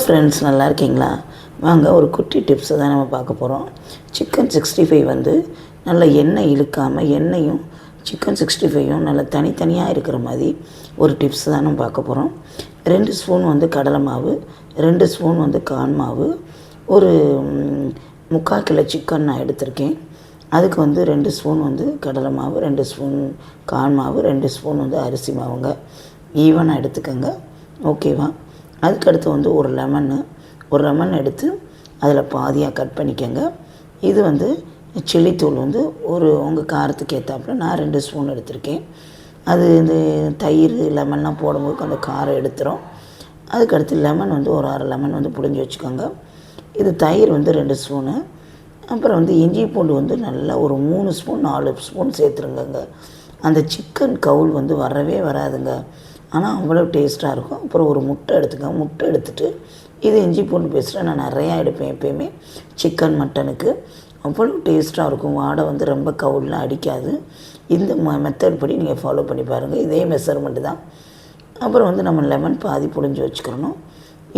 Friends நல்லா இருக்கீங்களா? வாங்க ஒரு குட்டி டிப்ஸை தான் நம்ம பார்க்க போகிறோம் சிக்கன் சிக்ஸ்டி ஃபைவ் வந்து நல்லா எண்ணெய் இழுக்காமல் எண்ணெயும் சிக்கன் சிக்ஸ்டி ஃபைவும் நல்லா தனித்தனியாக இருக்கிற மாதிரி ஒரு டிப்ஸ் தான் நம்ம பார்க்க போகிறோம் ரெண்டு ஸ்பூன் வந்து கடலை மாவு ரெண்டு ஸ்பூன் வந்து கான் மாவு ஒரு முக்கா முக்கால் கிலோ சிக்கன் நான் எடுத்திருக்கேன். அதுக்கு வந்து ரெண்டு ஸ்பூன் வந்து கடலை மாவு ரெண்டு ஸ்பூன் கான் மாவு ரெண்டு ஸ்பூன் வந்து அரிசி மாவுங்க. ஈவனாக எடுத்துக்கோங்க. ஓகேவா அதுக்கடுத்து வந்து ஒரு லெமன்னு ஒரு லெமன் எடுத்து அதில் பாதியாக கட் பண்ணிக்கோங்க. இது வந்து சில்லித்தூள் வந்து ஒரு உங்கள் காரத்துக்கு ஏற்றாப்புல நான் ரெண்டு ஸ்பூன் எடுத்திருக்கேன். அது இந்த தயிர் லெமன்லாம் போடும்போது அந்த காரம் எடுத்துரும். அதுக்கடுத்து லெமன் வந்து ஒரு அரை லெமன் வந்து புழிஞ்சு வச்சுக்கோங்க. இது தயிர் வந்து ரெண்டு ஸ்பூனு அப்புறம் வந்து இஞ்சி பூண்டு வந்து நல்லா ஒரு மூணு ஸ்பூன் நாலு ஸ்பூன் சேர்த்துருங்கங்க. அந்த சிக்கன் கவுல் வந்து வரவே வராதுங்க. ஆனால் அவ்வளோ டேஸ்ட்டாக இருக்கும். அப்புறம் ஒரு முட்டை எடுத்துக்கோங்க முட்டை எடுத்துட்டு இது இஞ்சி பூண்டு பேஸ்ட்டு நான் நிறையா எடுப்பேன் எப்பயுமே. சிக்கன் மட்டனுக்கு அவ்வளோ டேஸ்ட்டாக இருக்கும். வாடை வந்து ரொம்ப கவுடெலாம் அடிக்காது. இந்த மெத்தட் படி நீங்கள் ஃபாலோ பண்ணி பாருங்கள் இதே மெஷர்மெண்ட்டு தான். அப்புறம் வந்து நம்ம லெமன் பாதி புழிஞ்சு வச்சுக்கிறணும்.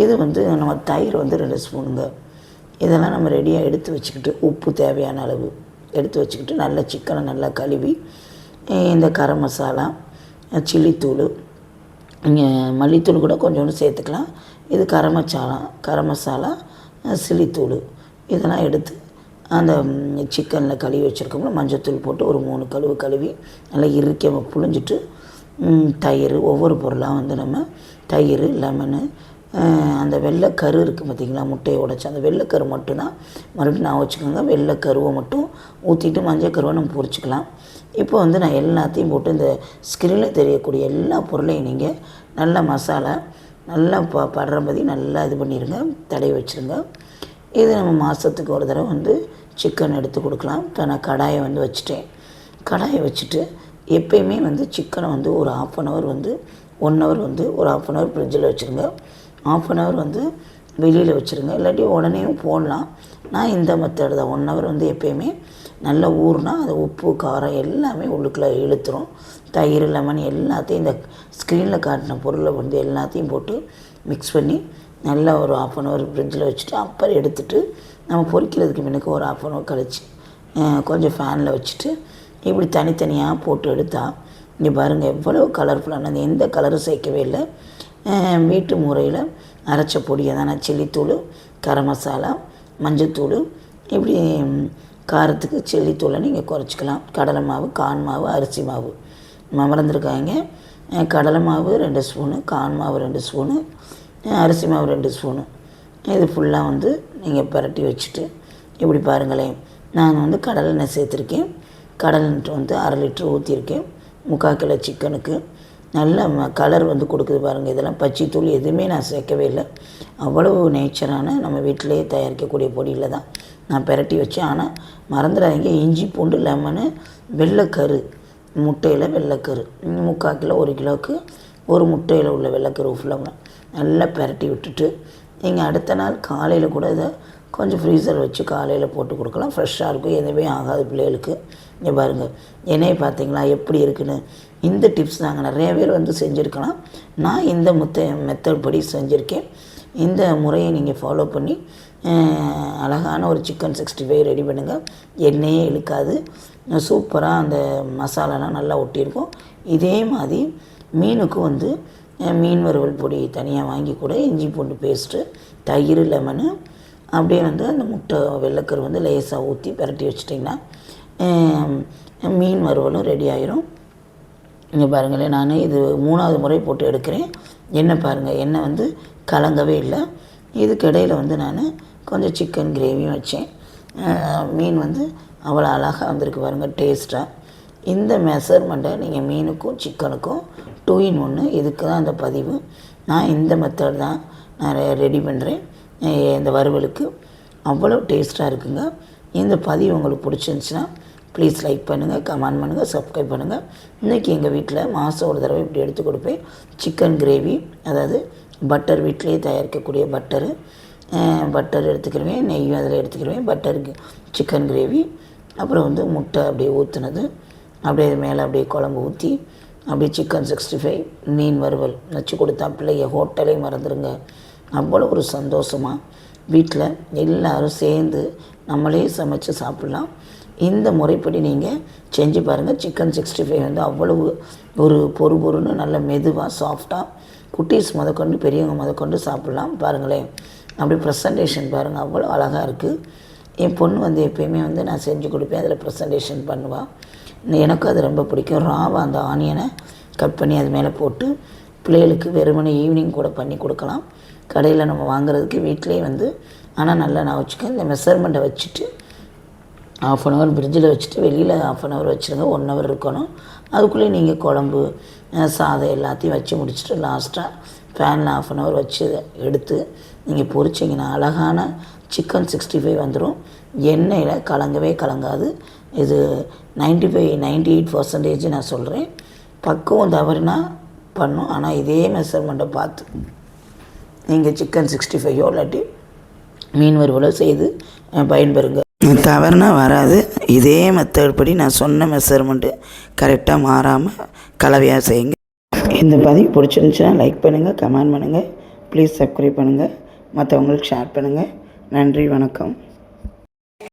இது வந்து நம்ம தயிர் வந்து ரெண்டு ஸ்பூனுங்க. இதெல்லாம் நம்ம ரெடியாக எடுத்து வச்சுக்கிட்டு உப்பு தேவையான அளவு எடுத்து வச்சுக்கிட்டு நல்லா சிக்கனை நல்லா கழுவி இந்த கரம் மசாலா சில்லித்தூள் இங்கே மல்லித்தூள் கூட கொஞ்சோண்டு சேர்த்துக்கலாம். இது கரம் மசாலா கரம் மசாலா சிலித்தூள். சில்லித்தூள் இதெல்லாம் எடுத்து அந்த சிக்கனில் கழுவி வச்சுருக்கோம்ல மஞ்சத்தூள் போட்டு ஒரு மூணு கழுவு கழுவி நல்லா இறுக்க புழிஞ்சிட்டு தயிர் ஒவ்வொரு பொருளாக வந்து நம்ம தயிர் லெமனு அந்த வெள்ளைக்கரு இருக்குது பார்த்தீங்களா முட்டையை உடச்சி அந்த வெள்ளைக்கரு மட்டும்தான் மறுபடியும் நான் வச்சுக்கோங்க வெள்ளைக்கருவை மட்டும் ஊற்றிட்டு மஞ்சள் கருவை நம்ம பொறிச்சிக்கலாம் இப்போ வந்து நான் எல்லாத்தையும் போட்டு இந்த ஸ்க்ரீனில் தெரியக்கூடிய எல்லா பொருளையும் நீங்கள் நல்ல மசாலா நல்லா ப படுற மாதிரி நல்லா இது பண்ணிடுங்க தடவி வச்சுருங்க. இது நம்ம மாதத்துக்கு ஒரு தடவை வந்து சிக்கன் எடுத்து கொடுக்கலாம். இப்போ நான் கடாயை வந்து வச்சுட்டேன். கடாயை வச்சுட்டு எப்பயுமே வந்து சிக்கனை வந்து ஒரு ஆஃப் அன் ஹவர் வந்து ஒன் ஹவர் வந்து ஒரு ஆஃப் அன் ஹவர் ஃப்ரிட்ஜில் வச்சுருங்க. ஆஃப் அன் ஹவர் வந்து வெளியில் வச்சுருங்க. இல்லாட்டி உடனேயும் போடலாம். நான் இந்த மெத்தட் தான். ஒன் ஹவர் வந்து எப்பயுமே நல்லா ஊறுனா அது உப்பு காரம் எல்லாமே உள்ளுக்குள்ளே இழுத்துரும். தயிர் லெமன் எல்லாத்தையும் இந்த ஸ்க்ரீனில் காட்டின பொருளை வந்து எல்லாத்தையும் போட்டு மிக்ஸ் பண்ணி நல்லா ஒரு ஆஃப் அன் ஹவர் ஃப்ரிட்ஜில் வச்சுட்டு அப்புறம் எடுத்துட்டு நம்ம பொறிக்கிறதுக்கு முன்னுக்கு ஒரு ஆஃப் அன் ஹவர் கழிச்சு கொஞ்சம் ஃபேனில் வச்சுட்டு இப்படி தனித்தனியாக போட்டு எடுத்தால் இங்கே பாருங்கள் எவ்வளோ கலர்ஃபுல்லானது எந்த கலரும் சேர்க்கவே இல்லை. வீட்டு முறையில் அரைச்ச பொடியை தான் நான் சில்லித்தூள் கரம் மசாலா மஞ்சத்தூள் இப்படி காரத்துக்கு செல்லித்தூளை நீங்கள் குறைச்சிக்கலாம். கடலை மாவு கான் மாவு அரிசி மாவு. மறந்துருக்காங்க கடலை மாவு ரெண்டு ஸ்பூனு கான் மாவு ரெண்டு ஸ்பூனு அரிசி மாவு ரெண்டு ஸ்பூனு. இது ஃபுல்லாக வந்து நீங்கள் பரட்டி வச்சுட்டு இப்படி பாருங்களேன். நான் வந்து கடலெண்ணெய் சேர்த்துருக்கேன். கடலெண்ணெய் வந்து அரை லிட்ரு ஊற்றிருக்கேன் முக்கால் கிலோ சிக்கனுக்கு. நல்ல ம கலர் வந்து கொடுக்குது பாருங்கள் இதெல்லாம் பச்சை தூள் எதுவுமே நான் சேர்க்கவே இல்லை. அவ்வளவு நேச்சரான நம்ம வீட்டிலேயே தயாரிக்கக்கூடிய பொடியில் தான் நான் பெரட்டி வச்சேன். ஆனால் மறந்துடாதீங்க. இஞ்சி பூண்டு லெமனு வெள்ளைக்கரு முட்டையில் வெள்ளைக்கரு. முக்கால் கிலோ ஒரு கிலோவுக்கு ஒரு முட்டையில் உள்ள வெள்ளைக்கரு ஃபுல்லாக நல்லா பெரட்டி விட்டுட்டு நீங்கள் அடுத்த நாள் காலையில் கூட இதை கொஞ்சம் ஃப்ரீசர் வச்சு காலையில் போட்டு கொடுக்கலாம். ஃப்ரெஷ்ஷாக இருக்கும். எதுவுமே ஆகாது பிள்ளைகளுக்கு. இங்கே பாருங்கள் என்னையை பார்த்தீங்களா? எப்படி இருக்குன்னு? இந்த டிப்ஸ் நாங்கள் நிறைய பேர் வந்து செஞ்சுருக்கலாம். நான் இந்த முத்த மெத்தட் படி செஞ்சுருக்கேன். இந்த முறையை நீங்கள் ஃபாலோ பண்ணி அழகான ஒரு சிக்கன் சிக்ஸ்டி ஃபைவ் ரெடி பண்ணுங்கள் எண்ணெயே இழுக்காது. சூப்பராக அந்த மசாலாலாம் நல்லா ஒட்டியிருக்கும். இதே மாதிரி மீனுக்கும் வந்து மீன் வறுவல் பொடி தனியாக வாங்கி கூட இஞ்சி பூண்டு பேஸ்ட்டு தயிர் லெமனு அப்படியே வந்து அந்த முட்டை வெள்ளைக்கரு வந்து லேசாக ஊற்றி பிரட்டி வச்சிட்டிங்கன்னா மீன் வறுவலும் ரெடி ஆயிரும். இங்கே பாருங்களேன் நான் இது மூணாவது முறை போட்டு எடுக்கிறேன். எண்ணெய் பாருங்கள் எண்ணெய் வந்து கலங்கவே இல்லை. இதுக்கு இடையில் வந்து நான் கொஞ்சம் சிக்கன் கிரேவியும் வச்சேன். மீன் வந்து அவ்வளோ அழகாக வந்திருக்கு பாருங்கள் டேஸ்ட்டாக இந்த மெஷர்மெண்ட்டை நீங்கள் மீனுக்கும் சிக்கனுக்கும் டூ இன் ஒன்று இதுக்கு தான் அந்த பதிவு. நான் இந்த மெத்தட் தான் நான் ரெடி பண்ணுறேன் இந்த வறுவலுக்கு அவ்வளோ டேஸ்ட்டாக இருக்குங்க. இந்த பதிவு உங்களுக்கு பிடிச்சிருந்துச்சின்னா ப்ளீஸ் லைக் பண்ணுங்கள் கமெண்ட் பண்ணுங்கள் சப்ஸ்கிரைப் பண்ணுங்கள் இன்றைக்கி எங்கள் வீட்டில் மாதம் ஒரு தடவை இப்படி எடுத்து கொடுப்பேன். சிக்கன் கிரேவி அதாவது பட்டர் வீட்லேயே தயாரிக்கக்கூடிய பட்டரு பட்டர் எடுத்துக்கிடுவேன் நெய்யும் அதில் எடுத்துக்கிடுவேன் பட்டர் சிக்கன் கிரேவி அப்புறம் வந்து முட்டை அப்படியே ஊற்றுனது அப்படியே அது மேலே அப்படியே குழம்பு ஊற்றி அப்படியே சிக்கன் சிக்ஸ்டி ஃபைவ் மீன் வறுவல் வச்சு கொடுத்தா பிள்ளைங்க ஹோட்டலே மறந்துடுங்க அவ்வளோ ஒரு சந்தோஷமாக வீட்டில் எல்லோரும் சேர்ந்து நம்மளே சமைச்சு சாப்பிட்லாம். இந்த முறைப்படி நீங்கள் செஞ்சு பாருங்கள் சிக்கன் சிக்ஸ்டி ஃபைவ் வந்து அவ்வளவு ஒரு பொறு பொறுன்னு நல்ல மெதுவாக சாஃப்டாக குட்டீஸ் முதற்கொண்டு பெரியவங்க முதற்கொண்டு சாப்பிட்லாம். பாருங்களேன். அப்படி ப்ரெசன்டேஷன் பாருங்கள் அவ்வளோ அழகாக இருக்குது என் பொண்ணு வந்து எப்பயுமே வந்து நான் செஞ்சு கொடுப்பேன். அதில் ப்ரெசன்டேஷன் பண்ணுவாள் எனக்கும் அது ரொம்ப பிடிக்கும். ராவா அந்த ஆனியனை கட் பண்ணி அது மேலே போட்டு பிள்ளைகளுக்கு வெறுமனே ஈவினிங் கூட பண்ணி கொடுக்கலாம். கடையில் நம்ம வாங்குறதுக்கு வீட்டிலேயே வந்து ஆனால் நல்லா நான் வச்சுக்கேன் இந்த மெஷர்மெண்ட்டை வச்சுட்டு ஆஃப் அன் ஹவர் ஃப்ரிட்ஜில் வச்சுட்டு வெளியில் ஆஃப் அன் ஹவர் வச்சுருங்க. ஒன் ஹவர் இருக்கணும். அதுக்குள்ளேயே நீங்கள் குழம்பு சாதம் எல்லாத்தையும் வச்சு முடிச்சுட்டு லாஸ்ட்டாக ஃபேனில் ஆஃப் அன் ஹவர் வச்சு எடுத்து நீங்கள் பொரிச்சிங்கன்னா அழகான சிக்கன் சிக்ஸ்டி ஃபைவ் வந்துடும் எண்ணெயில் கலங்கவே கலங்காது. இது 95 ஃபைவ் நைன்டி எயிட் பர்சன்டேஜ் நான் சொல்கிறேன் பக்குவம் தவறுனா பண்ணும். ஆனால் இதே மெஷர்மெண்ட்டை பார்த்து. நீங்கள் சிக்கன் சிக்ஸ்டி ஃபைவோ இல்லாட்டி மீன் வறுவலோ செய்து பயன்பெறுங்க. தவறுனா வராது. இதே மெத்தட் படி நான் சொன்ன மெஷர்மெண்ட்டு கரெக்டாக மாறாமல் கலவையாக செய்யுங்க. இந்த பதிவு பிடிச்சிருந்துச்சுன்னா லைக் பண்ணுங்கள் கமெண்ட் பண்ணுங்கள் ப்ளீஸ் சப்ஸ்கிரைப் பண்ணுங்கள் மற்றவங்களுக்கு ஷேர் பண்ணுங்கள் நன்றி வணக்கம்.